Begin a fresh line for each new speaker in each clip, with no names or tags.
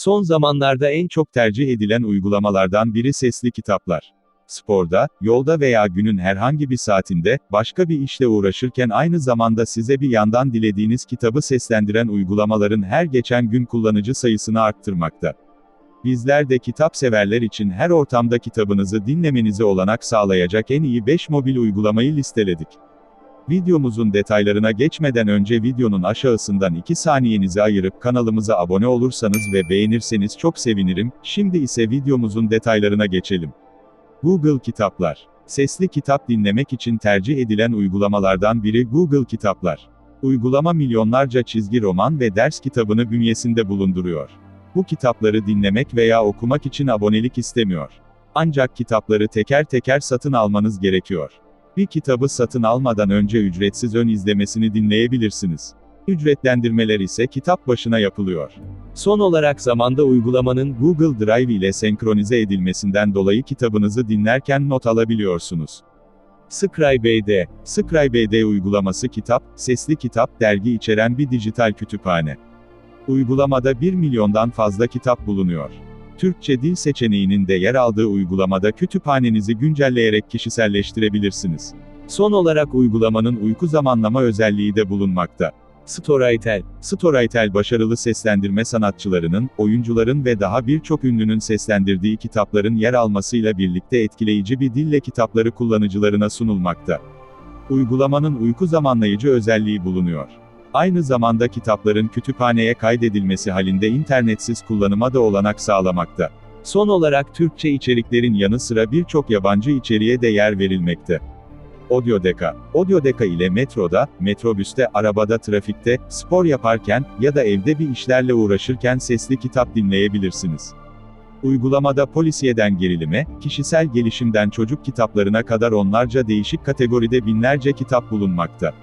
Son zamanlarda en çok tercih edilen uygulamalardan biri sesli kitaplar. Sporda, yolda veya günün herhangi bir saatinde, başka bir işle uğraşırken aynı zamanda size bir yandan dilediğiniz kitabı seslendiren uygulamaların her geçen gün kullanıcı sayısını arttırmakta. Bizler de kitap severler için her ortamda kitabınızı dinlemenize olanak sağlayacak en iyi 5 mobil uygulamayı listeledik. Videomuzun detaylarına geçmeden önce videonun aşağısından 2 saniyenizi ayırıp kanalımıza abone olursanız ve beğenirseniz çok sevinirim. Şimdi ise videomuzun detaylarına geçelim. Google Kitaplar. Sesli kitap dinlemek için tercih edilen uygulamalardan biri Google Kitaplar. Uygulama milyonlarca çizgi roman ve ders kitabını bünyesinde bulunduruyor. Bu kitapları dinlemek veya okumak için abonelik istemiyor. Ancak kitapları teker teker satın almanız gerekiyor. Bir kitabı satın almadan önce ücretsiz ön izlemesini dinleyebilirsiniz. Ücretlendirmeler ise kitap başına yapılıyor. Son olarak zamanda uygulamanın Google Drive ile senkronize edilmesinden dolayı kitabınızı dinlerken not alabiliyorsunuz. Scribe.d Scribe.d uygulaması kitap, sesli kitap, dergi içeren bir dijital kütüphane. Uygulamada 1 milyondan fazla kitap bulunuyor. Türkçe dil seçeneğinin de yer aldığı uygulamada kütüphanenizi güncelleyerek kişiselleştirebilirsiniz. Son olarak uygulamanın uyku zamanlama özelliği de bulunmakta. Storytel. Storytel başarılı seslendirme sanatçılarının, oyuncuların ve daha birçok ünlünün seslendirdiği kitapların yer almasıyla birlikte etkileyici bir dille kitapları kullanıcılarına sunulmakta. Uygulamanın uyku zamanlayıcı özelliği bulunuyor. Aynı zamanda kitapların kütüphaneye kaydedilmesi halinde internetsiz kullanıma da olanak sağlamakta. Son olarak Türkçe içeriklerin yanı sıra birçok yabancı içeriğe de yer verilmekte. Audiodeka. Audiodeka ile metroda, metrobüste, arabada, trafikte, spor yaparken ya da evde bir işlerle uğraşırken sesli kitap dinleyebilirsiniz. Uygulamada polisiyeden gerilime, kişisel gelişimden çocuk kitaplarına kadar onlarca değişik kategoride binlerce kitap bulunmakta.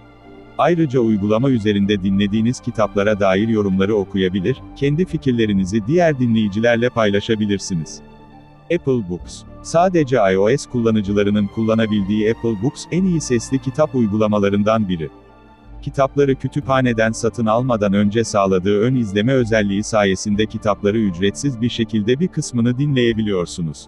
Ayrıca uygulama üzerinde dinlediğiniz kitaplara dair yorumları okuyabilir, kendi fikirlerinizi diğer dinleyicilerle paylaşabilirsiniz. Apple Books. Sadece iOS kullanıcılarının kullanabildiği Apple Books en iyi sesli kitap uygulamalarından biri. Kitapları kütüphaneden satın almadan önce sağladığı ön izleme özelliği sayesinde kitapları ücretsiz bir şekilde bir kısmını dinleyebiliyorsunuz.